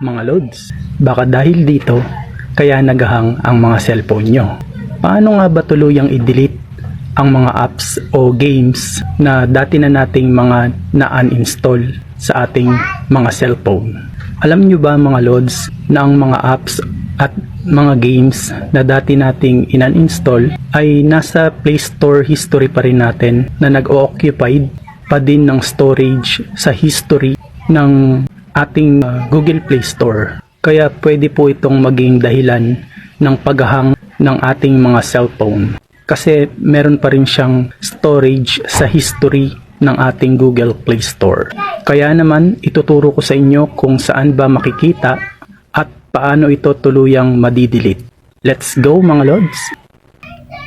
mga loads. Baka dahil dito, kaya nagahang ang mga cellphone nyo. Paano nga ba tuluyang i-delete ang mga apps o games na dati na nating mga na-uninstall sa ating mga cellphone? Alam nyo ba mga loads na ang mga apps at mga games na dati nating in-uninstall ay nasa Play Store history pa rin natin na nag-occupied pa din ng storage sa history ng ating uh, Google Play Store. Kaya pwede po itong maging dahilan ng paghahang ng ating mga cellphone. Kasi meron pa rin siyang storage sa history ng ating Google Play Store. Kaya naman ituturo ko sa inyo kung saan ba makikita at paano ito tuluyang madidelete. Let's go mga lods!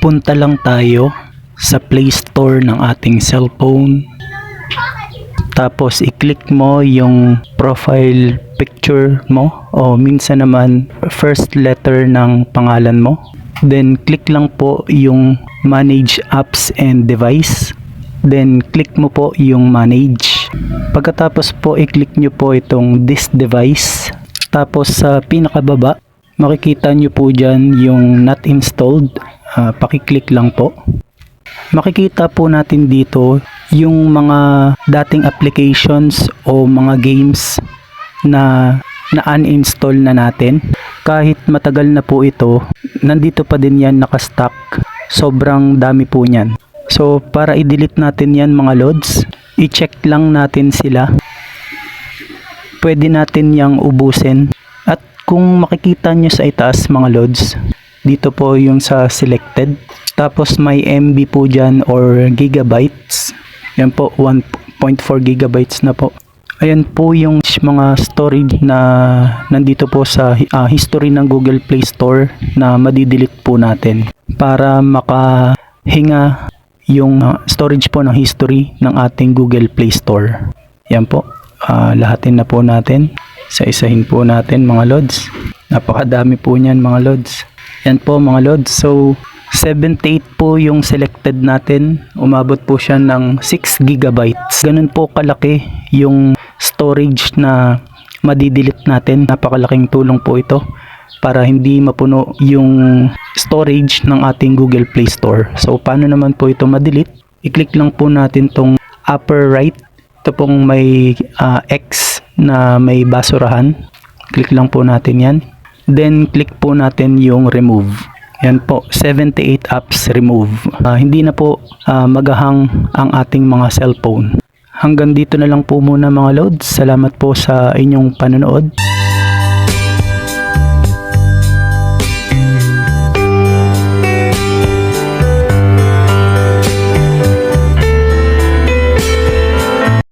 Punta lang tayo sa Play Store ng ating cellphone tapos i-click mo yung profile picture mo o minsan naman first letter ng pangalan mo. Then click lang po yung manage apps and device. Then click mo po yung manage. Pagkatapos po i-click nyo po itong this device. Tapos sa pinakababa makikita nyo po dyan yung not installed. Ah, pakiclick lang po makikita po natin dito yung mga dating applications o mga games na na-uninstall na natin. Kahit matagal na po ito, nandito pa din yan nakastock. Sobrang dami po niyan. So, para i-delete natin yan mga lods, i-check lang natin sila. Pwede natin yang ubusin. At kung makikita nyo sa itaas mga lods, dito po yung sa selected. Tapos may MB po dyan or gigabytes. Yan po, 1.4 gigabytes na po. Ayan po yung mga storage na nandito po sa ah, history ng Google Play Store na madidelete po natin para makahinga yung ah, storage po ng history ng ating Google Play Store. Yan po, ah, lahatin na po natin. Sa isahin po natin mga lods. Napakadami po niyan mga lods. Yan po mga lods. So 78 po yung selected natin. Umabot po siya ng 6 gigabytes. Ganun po kalaki yung storage na madidelete natin. Napakalaking tulong po ito para hindi mapuno yung storage ng ating Google Play Store. So paano naman po ito madelete? I-click lang po natin tong upper right. Ito pong may ah, X na may basurahan. Click lang po natin yan. Then click po natin yung remove. Yan po, 78 apps remove. Ah, hindi na po ah, magahang ang ating mga cellphone. Hanggang dito na lang po muna mga loads. Salamat po sa inyong panonood.